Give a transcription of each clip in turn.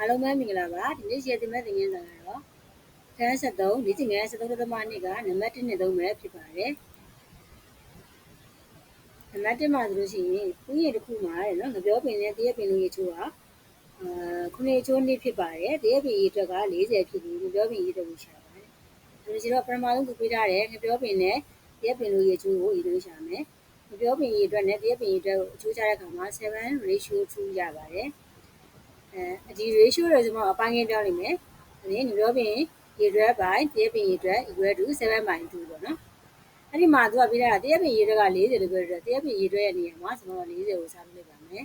အားလုံးပဲမင်္ဂလာပါဒီနေ့ရှယ်တင်မဲ့သင်ခန်းစာကတော့ခန်း73လေ့ကျင့်ခန်း73သမနှစ်ကနံပါတ်1နဲ့3ပဲဖြစ်ပါတယ်နံပါတ်1မှာဆိုလို့ရှိရင်ဥယျာဉ်တစ်ခုမှာတဲ့နော်ငပြောပင်နဲ့တရက်ပင်လေးရေချိုးကအာခုနှစ်ချိုးနှစ်ဖြစ်ပါတယ်တရက်ပင်ရေအတွက်က40ဖြစ်ပြီးငပြောပင်ရေအတွက်ကိုရှာပါတယ်ဒါလို့ရှိတော့ပထမဆုံးသူပေးထားတယ်ငပြောပင်နဲ့တရက်ပင်လေးရေချိုးကိုရေလို့ရှာမယ်ငပြောပင်ရေအတွက်နဲ့တရက်ပင်ရေအတွက်ကိုအချိုးချတဲ့အခါမှာ7 ratio 2ရပါတယ် အဲဒီ ratio တွေကျွန်တော်အပိုင်းငင်းပြောလိမ့်မယ်။ဒီနေ့ပြောပြင်ရေတွက် by တရက်ပင်ရေတွက် equal to 7 by 2ပေါ့နော်။အဲ့ဒီမှာသူကပြတာတရက်ပင်ရေတွက်က40လို့ပြောတယ်တရက်ပင်ရေတွက်ရဲ့နေရာမှာကျွန်တော်40ကိုစားလုပ်လိုက်ပါမယ်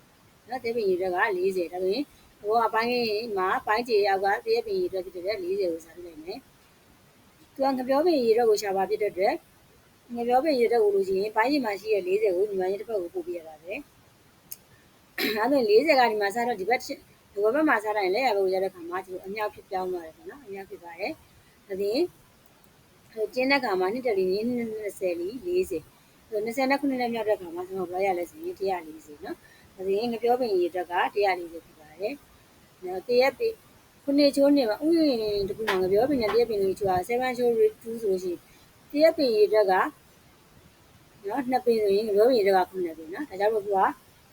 ။နော်တရက်ပင်ရေတွက်က40ဒါဆိုရင်ဟိုအပိုင်းငင်းမှာပိုင်းကျေရောက်ကတရက်ပင်ရေတွက်ဖြစ်တဲ့40ကိုစားလုပ်လိုက်မယ်။သူကငပြောပင်ရေတွက်ကိုရှာပါဖြစ်တဲ့အတွက်ငပြောပင်ရေတွက်ကိုလို့ရှိရင်ပိုင်းကျေမှာရှိတဲ့40ကိုညီမကြီးတစ်ဖက်ကိုပို့ပြရတာပဲ။ အဲ့ဒါ40ကဒီမှာစားတော့ဒီဘက်ဒီဘက်မှာစားတိုင်းလက်ရဘက်ကိုရတဲ့ခါမှာဒီလိုအမြောက်ဖြစ်ပြောင်းသွားတယ်ပေါ့နော်အမြောက်ဖြစ်ပါတယ်ဒါပြင်ကျင်းတဲ့ခါမှာနှစ်တလီ20လီ40 29နဲ့မြောက်တဲ့ခါမှာကျွန်တော်ဘယ်ရလဲဆိုရင်140နော်ဒါပြင်ငပြောပင်ရေအတွက်က140ဖြစ်ပါတယ်နော်တရက်ปีခုနှစ်ချိုးနေမှာဥယျာဉ်တခုမှာငပြောပင်နဲ့တရက်ပင်လေးချိုးတာ7ချိုး2ဆိုလို့ရှိရင်တရက်ပင်ရေအတွက်ကနော်နှစ်ပင်ဆိုရင်ငပြောပင်ရေအတွက်ကခုနှစ်ပင်နော်ဒါကြောင့်မို့သူက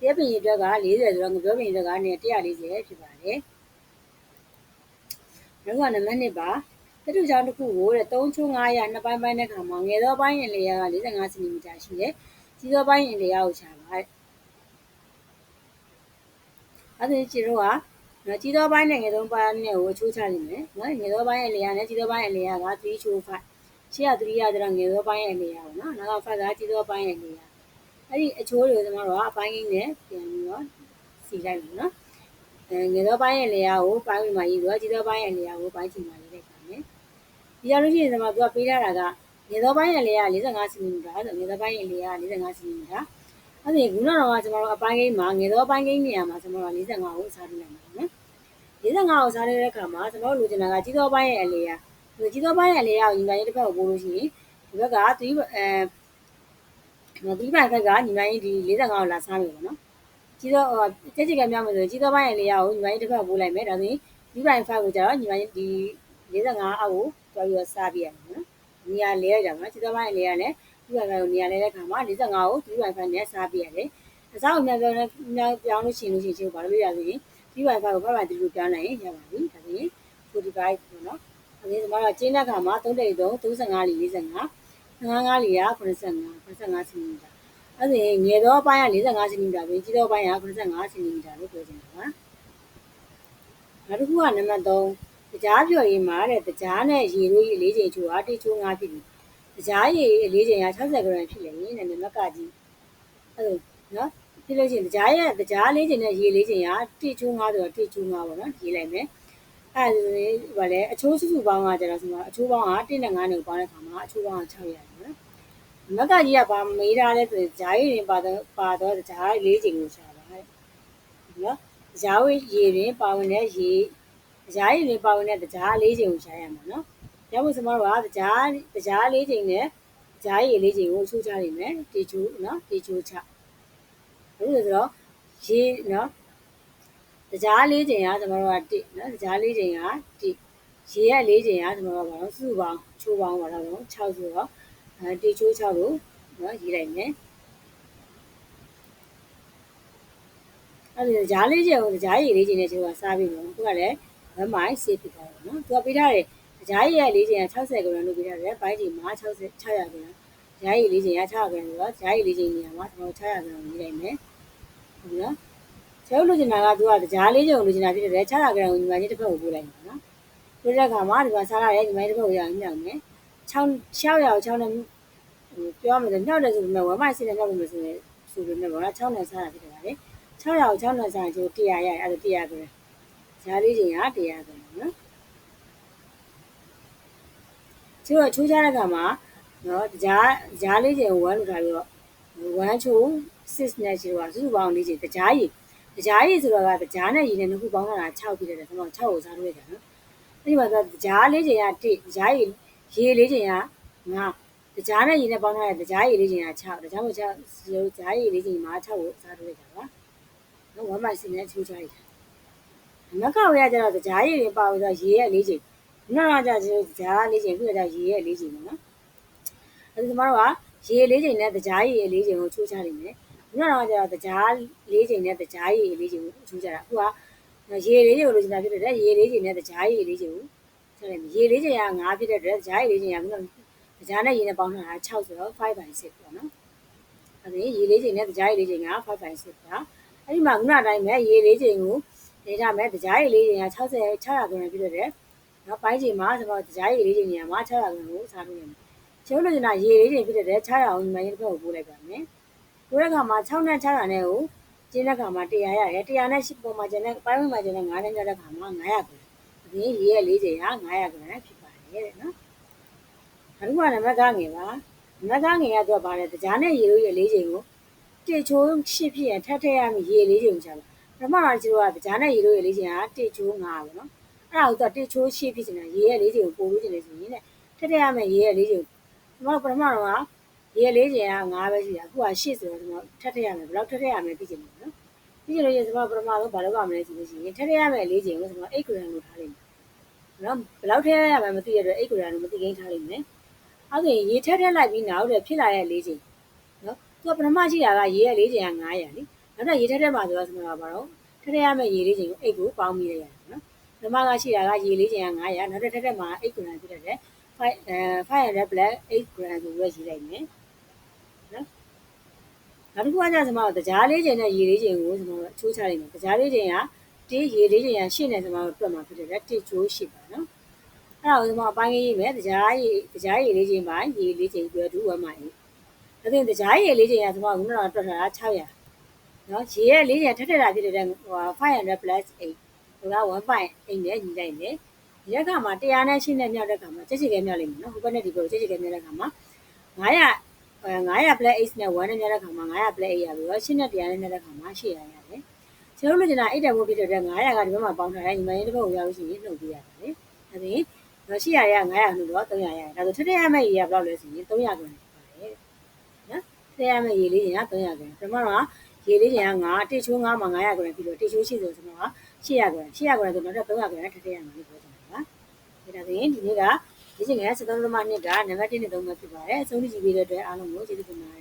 တရက်ပင်ရေအတွက်က40ဆိုတော့ငပြောပင်ရေအတွက်ကနဲ့140ဖြစ်ပါတယ်နောက်ကနံပါတ်1ပါတတူချောင်းတစ်ခုကိုတဲ့3ချိုး900နှစ်ပိုင်းပိုင်းတဲ့ခါမှာငယ်သောပိုင်းရင်လေယာက45စင်တီမီတာရှိတယ်ကြီးသောပိုင်းရင်လေယာကိုရှာပါတဲ့အဲ့ဒါကြီးတော့ကနော်ကြီးသောပိုင်းနဲ့ငယ်သောပိုင်းနဲ့ကိုချိုးချနိုင်မယ်နော်ငယ်သောပိုင်းရဲ့လေယာနဲ့ကြီးသောပိုင်းရဲ့လေယာက3ချိုး5ရှေ့က3ရတဲ့ငယ်သောပိုင်းရဲ့လေယာပေါ့နော်နောက်က5ကကြီးသောပိုင်းရဲ့လေယာ အဲ့ဒီအချိုးတွေကိုကျွန်တော်တို့ကအပိုင်းကြီးနဲ့ပြန်ပြီးတော့စီလိုက်ပြီနော်အဲငယ်သောပိုင်းရဲ့လေယာကိုပိုင်းဝင်မှာရေးပြီးတော့ကြီးသောပိုင်းရဲ့လေယာကိုပိုင်းချင်မှာရေးလိုက်ပါမယ်ဒီရလို့ရှိရင်ကျွန်တော်တို့ကပေးထားတာကငယ်သောပိုင်းရဲ့လေယာ45စင်တီမီတာဆိုငယ်သောပိုင်းရဲ့လေယာ45စင်တီမီတာအဲ့ဒီခုနကတော့ကျွန်တော်တို့အပိုင်းကိန်းမှာငယ်သောပိုင်းကိန်းနေရာမှာကျွန်တော်တို့45ကိုစားထုတ်လိုက်မှာနော်45ကိုစားတဲ့အခါမှာကျွန်တော်တို့လိုချင်တာကကြီးသောပိုင်းရဲ့အလေယာဒီကြီးသောပိုင်းရဲ့အလေယာကိုညီမလေးတစ်ဖက်ကိုပို့လို့ရှိရင်ဒီဘက်က3အဲ နော်3ပိုင်းဘက်ကညီမလေးဒီ45ကိုလာစားပြီပေါ့နော်ကြီးတော့တက်ချက်ကမြောက်မယ်ဆိုရင်ကြီးတော့ပိုင်းရဲ့လေယာကိုညီမကြီးတစ်ဖက်ပို့လိုက်မယ်ဒါဆိုရင်3.5ကိုကျတော့ညီမကြီးဒီ45အောက်ကိုတွားပြီးတော့စားပြရမယ်နော်နေရာလဲရကြမှာကြီးတော့ပိုင်းရဲ့လေယာနဲ့3.5ကိုနေရာလဲတဲ့ခါမှာ45ကို3.5နဲ့စားပြရတယ်အစားကိုမြောက်ပြောင်းမြောက်ပြောင်းလို့ရှိရင်လို့ရှိရင်ဘာလို့ရဆိုရင်3.5ကို5.3လို့ပြောင်းနိုင်ရင်ရပါပြီဒါဆိုရင်45ပေါ့နော်အဲဒီကျွန်တော်ကကျင်းတဲ့ခါမှာ3.3 35လီ45 55လီက85 85စင်တီမီတာအဲ့ဒါငယ်သောအပိုင်းက45စင်တီမီတာပဲကြီးသောအပိုင်းက85စင်တီမီတာလို့ပြောချင်တာပါနောက်တစ်ခုကနံပါတ်3တကြားပြော်ရည်မှာတဲ့တကြားနဲ့ရေတို့ရေလေးချိန်ချိုးအားတိချိုး5ဖြစ်ပြီတကြားရေလေးချိန်က60 gram ဖြစ်လေနဲ့နံပါတ်ကကြီးအဲ့လိုနော်ဖြစ်လို့ရှိရင်တကြားရဲ့တကြားလေးချိန်နဲ့ရေလေးချိန်ကတိချိုး5ဆိုတော့တိချိုး5ပေါ့နော်ရေးလိုက်မယ် အဲ့ဒါဘာလဲအချိုးစုစုပေါင်းကကျတော့ဆိုတော့အချိုးပေါင်းက1နဲ့9နဲ့ပေါင်းတဲ့ခါမှာအချိုးပေါင်းက6ရတယ်နော်မက်ကကြီးကဗာမေးထားလဲဆိုရင်ဂျားရည်ရင်ပါတော့ပါတော့ဂျားလေးချိန်ကိုရှာပါတဲ့နော်ဂျားဝေးရည်ရင်ပါဝင်တဲ့ရည်ဂျားရည်ရင်ပါဝင်တဲ့ဂျားလေးချိန်ကိုရှာရမှာနော်ရဖို့စမတော့ကဂျားဂျားလေးချိန်နဲ့ဂျားရည်လေးချိန်ကိုချိုးချနိုင်မယ်တီချိုးနော်တီချိုးချဘယ်လိုဆိုတော့ရည် နော်ကြားလေးချိန်ကကျွန်တော်တို့က1နော်ကြားလေးချိန်က1ရေရက်လေးချိန်ကကျွန်တော်တို့ကဘာလို့စုပေါင်းချိုးပေါင်းပါတော့6ဆိုတော့အဲတေချိုး6လို့နော်ရေးလိုက်မယ်အဲ့ဒီကြားလေးချိန်ကိုကြားရည်လေးချိန်နဲ့ချိုးတာစားပြီးတော့သူကလည်း1မိုင်ဆေးဖြစ်သွားတယ်နော်သူကပေးထားတယ်ကြားရည်ရဲ့လေးချိန်က60 gram လို့ပေးထားတယ်ဘိုင်းချိန်မှာ60 600 gram ကြားရည်လေးချိန်က600 gram ဆိုတော့ကြားရည်လေးချိန်နေရာမှာကျွန်တော်600 gram ရေးလိုက်မယ်ဟုတ်နော် ကျုပ်လိုချင်တာကသူကကြားလေးချိန်လိုချင်တာဖြစ်တယ်600 gram ကိုညီမကြီးတစ်ဖက်ကိုပို့လိုက်မှာနော်ပို့တဲ့အခါမှာဒီမှာစားရတယ်ညီမကြီးတစ်ဖက်ကိုရအောင်ညှောက်မယ်6 600 6နဲ့ပြောမယ်ဆိုညှောက်တယ်ဆိုပေမဲ့ဝမ်းမိုက်စီနဲ့ညှောက်လို့မဆိုရင်ဆိုပေမဲ့ဘောလား6နဲ့စားတာဖြစ်တယ်ဗါလေ600ကို6နဲ့စားရင်ကျိုး100ရအဲ့ဒါ100ပဲဈာလေးချိန်က100ပဲနော်ကျိုးချိုးချတဲ့အခါမှာနော်ဈာဈာလေးချိန်ကို1လို့ထားပြီးတော့1ချိုး6နဲ့ရှိတော့စုစုပေါင်းလေးချိန်ကြားရည် ကြားရည်ဆိုတော့ကကြားနဲ့ရည်နဲ့နှစ်ခုပေါင်းတာ6ဖြစ်တယ်ကျွန်တော်6ကိုစားလို့ရတယ်နော်အဲ့ဒီမှာကြားလေးချိန်က1ကြားရည်ရေလေးချိန်က9တကြားနဲ့ရေနဲ့ပေါင်းထားတဲ့တကြားရေလေးချိန်က6တကြားမို့6ရိုးကြားရေလေးချိန်မှာ6ကိုစားထုတ်လိုက်တာပါနော်ဝမ်းမိုက်စင်းနဲ့ချိုးချလိုက်တာနက်ကဝရကျတော့ကြားရည်တွေပါလို့ဆိုရေရဲ့လေးချိန်နောက်တော့ကျကြားလေးချိန်ခုကျရေရဲ့လေးချိန်ပေါ့နော်အဲဒီကျမတို့ကရေလေးချိန်နဲ့ကြားရည်လေးချိန်ကိုချိုးချလိုက်မယ် နောက်တော့ကျကြားလေးချိန်နဲ့ကြားရည်လေးချိန်ကိုချိုးချတာအခုကရေလေးချိန်ကိုလိုချင်တာဖြစ်တဲ့ရေလေးချိန်နဲ့ကြားရည်လေးချိန်ကိုဆိုရင်ရေလေးချိန်က9ဖြစ်တဲ့အတွက်ကြားရည်လေးချိန်ကခုနကြားနဲ့ရေနဲ့ပေါင်းထားတာ6ဆိုတော့5 by 6ပေါ့နော်အဲဒီရေလေးချိန်နဲ့ကြားရည်လေးချိန်က5 by 6ပါအဲ့ဒီမှာခုနအတိုင်းပဲရေလေးချိန်ကိုနေထားမယ်တရားရည်လေးချိန်က60 600ခန်းပြည့်တဲ့နောက်ပိုင်းချိန်မှာကျွန်တော်တရားရည်လေးချိန်ညမှာ600ခန်းကိုစားလို့ရတယ်ကျွန်တော်တို့ကရေလေးချိန်ပြည့်တဲ့600အောင်ညီမလေးတစ်ဖက်ကိုပို့လိုက်ပါမယ် ပို့တဲ့ခါမှာ6နဲ့600နဲ့ကိုကျင်းတဲ့ခါမှာ100ရတယ်100နဲ့10ပုံမှာကျန်တဲ့ပိုင်းဝင်မှာကျန်တဲ့9နဲ့ညတဲ့ခါမှာ900ခန်းဒီရေရဲ့လေးချိန်က900ခန်းဖြစ်ပါတယ်တဲ့နော်အခုကနံပါတ်ကငယ်ပါနံပါတ်ကငယ်ကတော့ပါတယ်တရားနဲ့ရေလို့ရဲ့လေးချိန်ကိုတေချိုးရှစ်ဖြစ်ရင်ထပ်ထည့်ရမယ်ရေလေးချိန်ကိုချပါပထမတော့ကျတို့ကကြားနဲ့ရေလို့ရေလေးချင်းကတစ်ချိုး9ပေါ့နော်အဲ့ဒါကိုတော့တစ်ချိုးရှေ့ဖြစ်နေတာရေရဲ့လေးချင်းကိုပို့လို့ကျင်နေဆိုရင်တဲ့ထက်ထက်ရမယ်ရေရဲ့လေးချင်းကျွန်တော်ပထမတော့က ရေရဲ့လေးချင်းက9ပဲရှိတာအခုက8ဆိုတော့ကျွန်တော်ထက်ထက်ရမယ်ဘယ်လောက်ထက်ထက်ရမယ်သိချင်တယ်နော်သိချင်လို့ရေကျွန်တော်ပထမဆုံးဘာလုပ်ရမလဲဆိုလို့ရှိရင်ထက်ထက်ရမယ်လေးချင်းကိုကျွန်တော်8 gram လို့ထားလိုက်မယ်နော်ဘယ်လောက်ထက်ရမယ်မသိရတော့8 gram လို့မသိကိန်းထားလိုက်မယ်အဲ့ဒါရေထက်ထက်လိုက်ပြီးနောက်တဲ့ဖြစ်လာတဲ့လေးချင်းနော်သူကပထမရှိတာကရေရဲ့လေးချင်းက900လေနောက်တော့ရေထက်ထက်မှာဆိုတော့ကျွန်တော်ကဘာတော့ထက်ထက်ရမယ့်ရေလေးချိန်ကိုအိတ်ကိုပေါင်းပြီးလိုက်ရတယ်နော်။ဓမ္မကရှိတာကရေလေးချိန်က900နောက်ထပ်ထက်ထက်မှာ8 gram ဖြစ်တဲ့5အဲ500 black 8 gram ဆိုပြီးရေးလိုက်မယ်။နော်။ နောက်တစ်ခုကကျကျွန်တော်တရားလေးချိန်နဲ့ရေလေးချိန်ကိုကျွန်တော်ချိုးချလိုက်မယ်။တရားလေးချိန်ကတေးရေလေးချိန်ကရှင်းနေကျွန်တော်တွက်မှာဖြစ်တဲ့တစ်ချိုးရှိပါနော်။အဲ့ဒါကိုကျွန်တော်အပိုင်းရေးမယ်တရားရေတရားရေလေးချိန်ပိုင်းရေလေးချိန်ပြောတူဝမ်းမိုင်း။ဒါပြင်တရားရေလေးချိန်ကကျွန်တော်ကခုနကတွက်ထားတာ600နော်ရေရဲ့လေးရထက်ထက်တာဖြစ်တဲ့ဟို500 plus 8ဟိုက1.8နဲ့ညီလိုက်တယ်ဒီကမှာ100နဲ့ရှင်းနဲ့မြောက်တဲ့ခါမှာချက်ချစ်ခဲမြောက်လိမ့်မယ်နော်ဟိုဘက်နဲ့ဒီဘက်ကိုချက်ချစ်ခဲမြောက်တဲ့ခါမှာ900 900 plus 8နဲ့1နဲ့မြောက်တဲ့ခါမှာ900 plus 8ရပြီးတော့ရှင်းနဲ့100နဲ့မြောက်တဲ့ခါမှာ800ရတယ်ကျွန်တော်တို့ကျင်တာ8တက်ဖို့ဖြစ်တဲ့အတွက်900ကဒီဘက်မှာပေါင်းထားတယ်ညီမလေးတစ်ဘက်ကိုရောက်လို့ရှိရင်နှုတ်ပြရတယ်လေအဲဒီတော့800ရ900နှုတ်တော့300ရတယ်ဒါဆိုထက်ထက်ရမယ့်ရေကဘယ်လောက်လဲဆိုရင်300ကျန်ပါတယ်နော်ထက်ရမယ့်ရေလေးကျင်က300ကျန်ပထမတော့ရေလေးကျင်က9တစ်ချိုး9မှာ900ကျန်ပြီးတော့တစ်ချိုးရှိဆိုကျွန်တော်က800ကျန်800ကျန်ဆိုတော့300ကျန်ထက်ထက်ရမှာလို့ပြောချင်တာပါဒါဆိုရင်ဒီနေ့က ဒီချိန်က73.2ကနံပါတ်1နဲ့3ပဲဖြစ်ပါတယ်အဆုံးထိကြည့်ပေးတဲ့အတွက်အားလုံးကိုကျေးဇူးတင်ပါတယ်